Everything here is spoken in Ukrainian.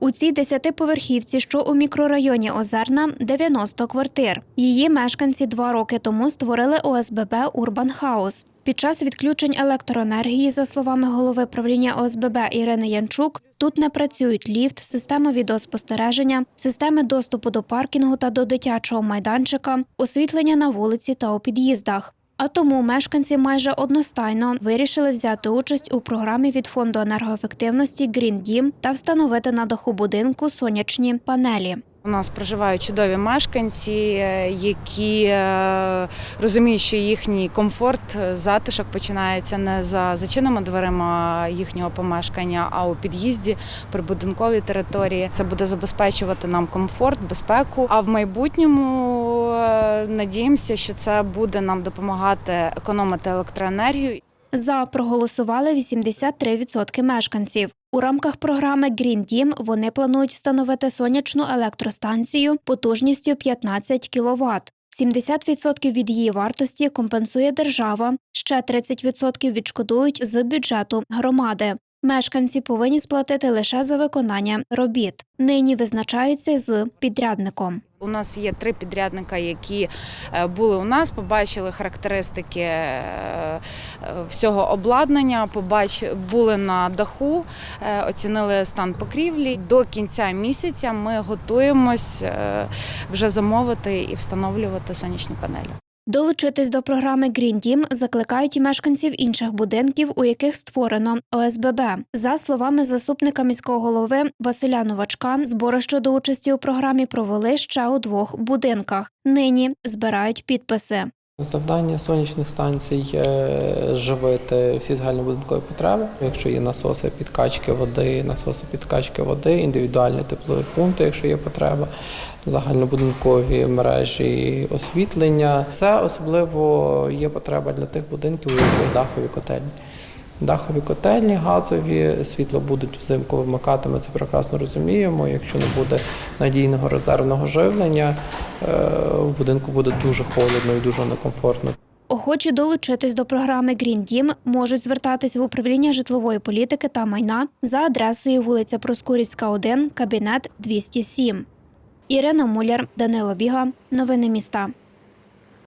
У цій десятиповерхівці, що у мікрорайоні Озерна, 90 квартир. Її мешканці два роки тому створили ОСББ Урбан Хаус. Під час відключень електроенергії, за словами голови правління ОСББ Ірини Янчук, тут не працюють ліфт, система відеоспостереження, системи доступу до паркінгу та до дитячого майданчика, освітлення на вулиці та у під'їздах. А тому мешканці майже одностайно вирішили взяти участь у програмі від фонду енергоефективності Green Дім та встановити на даху будинку сонячні панелі. У нас проживають чудові мешканці, е, які е, розуміють, що їхній комфорт, е, затишок починається не за зачиненими дверима їхнього помешкання, а у під'їзді при будинковій території. Це буде забезпечувати нам комфорт, безпеку. А в майбутньому надіємося, що це буде нам допомагати економити електроенергію. За проголосували 83% мешканців. У рамках програми Green Дім вони планують встановити сонячну електростанцію потужністю 15 кВт. 70% від її вартості компенсує держава, ще 30% відшкодують з бюджету громади. Мешканці повинні сплатити лише за виконання робіт. Нині визначаються з підрядником. У нас є три підрядника, які е, були у нас, побачили характеристики е, е, всього обладнання, були на даху, оцінили стан покрівлі. До кінця місяця ми готуємось вже замовити і встановлювати сонячні панелі. Долучитись до програми Green Дім закликають і мешканців інших будинків, у яких створено ОСББ. За словами заступника міського голови Василя Новачка, збори щодо участі у програмі провели ще у двох будинках. Нині збирають підписи. Завдання сонячних станцій е, живити всі загальнобудинкові потреби. Якщо є насоси підкачки води, насоси підкачки води, індивідуальні теплові пункти, якщо є потреба, загальнобудинкові мережі освітлення. Це особливо є потреба для тих будинків, у яких дахові котельні. Дахові котельні, газові, світло будуть взимку вимикати, ми це прекрасно розуміємо. Якщо не буде надійного резервного живлення, в будинку буде дуже холодно і дуже некомфортно. Охочі долучитись до програми Green Дім можуть звертатись в управління житлової політики та майна за адресою вулиця Проскурівська, 1, кабінет 207. Ірина Муляр, Данило Біга. Новини міста.